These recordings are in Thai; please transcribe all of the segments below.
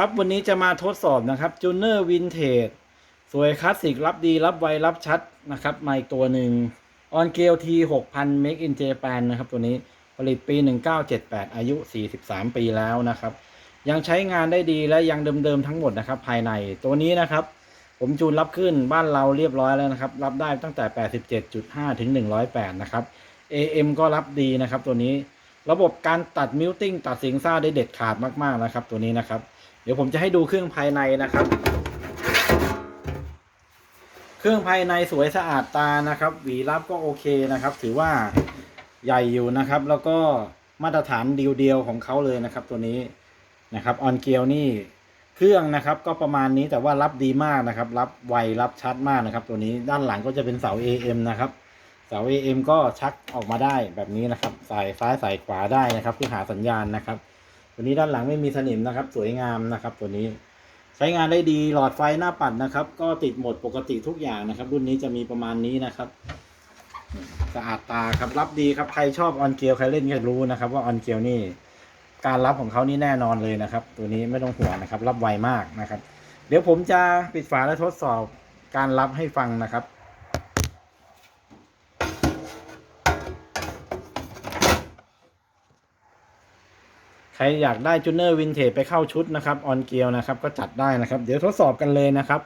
ครับวันนี้จะมาทดสอบนะครับจูเนอร์วินเทจสวยคลาสสิกรับดีรับไวรับชัดนะครับมาอีกตัวหนึ่งออนเกลที6,000 Make in Japan นะครับตัวนี้ผลิตปี 1978 อายุ 43 ปีแล้วนะครับ ยังใช้งานได้ดีและยังเดิมๆทั้งหมดนะครับ ภายในตัวนี้นะครับ ผมจูนรับขึ้นบ้านเราเรียบร้อยแล้วนะครับ รับได้ตั้งแต่ 87.5 ถึง 108 นะครับ AM ก็รับดีนะครับตัวนี้ระบบการตัดมิวติ้งตัดเสียงซ่าได้เด็ดขาดมากๆนะครับตัวนี้นะครับ เดี๋ยวผมจะให้ดูเครื่องภายในนะครับ เครื่องภายในสวยสะอาดตานะครับ หวีรับก็โอเคนะครับ ถือว่าใหญ่อยู่นะครับ แล้วก็มาตรฐานเดียวๆของเขาเลยนะครับ ตัวนี้นะครับออนเกียวนี่เครื่องนะครับก็ประมาณนี้แต่ว่ารับดีมากนะครับ รับไวรับชัดมากนะครับ ตัวนี้ด้านหลังก็จะเป็นเสา AM นะครับ เสา AM ก็ชักออกมาได้แบบนี้นะครับ สายซ้ายสายขวาได้นะครับ เพื่อหาสัญญาณนะครับ ตัวนี้ด้านหลังไม่มีสนิมนะครับ สวยงามนะครับ ตัวนี้ ใช้งานได้ดีหลอดไฟหน้าปัดนะครับ ก็ติดหมดปกติทุกอย่างนะครับ รุ่นนี้จะมีประมาณนี้นะครับสะอาดตาครับรับดีครับใครชอบออนเกลใครเล่นก็รู้นะครับ ว่าออนเกลนี่ การรับของเขานี่แน่นอนเลยนะครับ ตัวนี้ไม่ต้องห่วงนะครับ รับไวมากนะครับ เดี๋ยวผมจะปิดฝาและทดสอบการรับให้ฟังนะครับ ใครอยากได้จูเนอร์วินเทจไปเข้าชุดนะครับออนเกียวนะครับ ก็จัดได้นะครับ เดี๋ยวทดสอบกันเลยนะครับ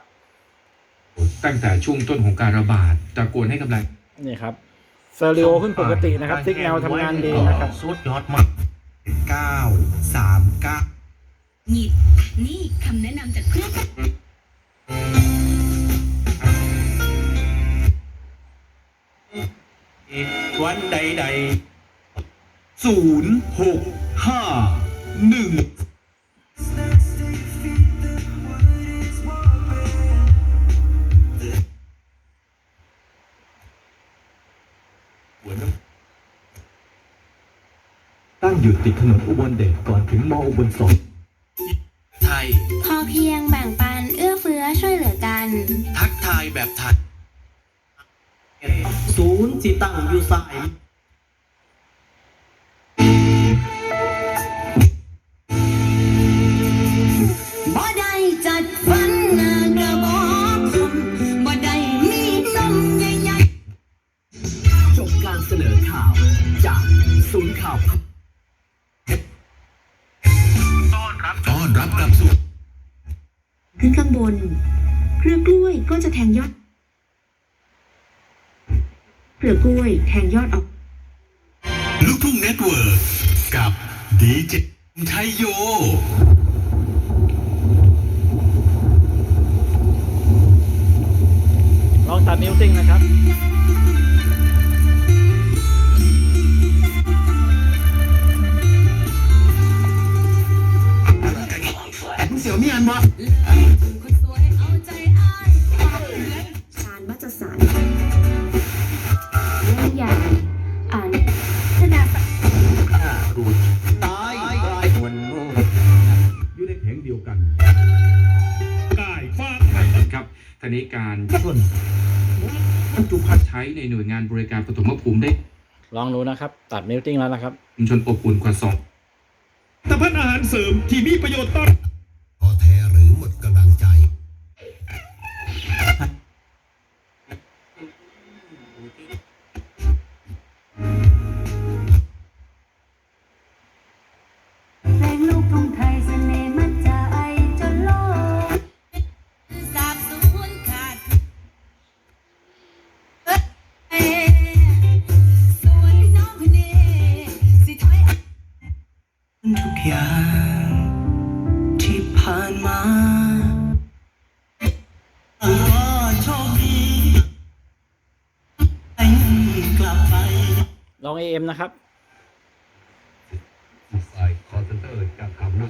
ตั้งแต่ช่วงต้นของการระบาดตะโกนให้กำลังนี่ครับเซอร์ริโอขึ้นปกตินะครับซิกแนลทำงานดีนะครับสุดยอดมากเก้าสามเก้านี่นี่คำแนะนำจากเพื่อนวันใดใดศูนย์หกห้า หนึ่งตั้งอยู่ติดถนนอุบลเดชก่อนถึงมออุบลสองไทย พอเพียงแบ่งปันเอื้อเฟื้อช่วยเหลือกัน ทักทายแบบไทยศูนย์สิตั้งอยู่สาย บการเสนอข่าว จากศูนย์ข่าวต้อนรับกลับสู่ขึ้นข้างบน เครือกล้วยก็จะแทงยอดเครือกล้วยแทงยอดออก ลูกทุ่งเน็ตเวิร์กกับดีเจชัยโยลองตัดมิวติ้งนะครับ เสี่ยวมียนบ่ๆคนสวยเอาใจอ้ายชานมัจสารเรื่องใหญ่อ่านธนาศักดิ์รูตายตายวันโลกอยู่ในแผงเดียวกันกายฟ้าครับทานี้การส่วนบรรจุภัณฑ์ใช้ในหน่วยงานบริการปฐมภูมิได้ลองดูนะครับ ตัดมิวติ้งแล้วนะครับชุมชนอบอุ่นกว่าสองแต่พันอาหารเสริมที่มีประโยชน์ต่อพอ ทุกอย่าง ที่ผ่านมาเออโชคดีให้กลับไปลอง AM นะครับสายคอนเซนเตอร์การทำนะ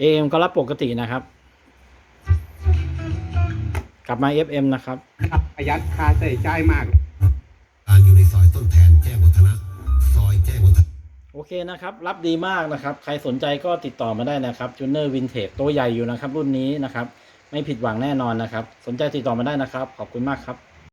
AM ก็รับปกตินะครับ กลับมา FM นะครับครับ ประหยัดค่าใช้จ่ายมากการอยู่ในซอยต้นแทนแจ้งวัฒนะซอยแจ้งวัฒนะโอเคนะครับ รับดีมากนะครับ ใครสนใจก็ติดต่อมาได้นะครับจูเนอร์วินเทจตัวใหญ่อยู่นะครับ รุ่นนี้นะครับ ไม่ผิดหวังแน่นอนนะครับ สนใจติดต่อมาได้นะครับ ขอบคุณมากครับ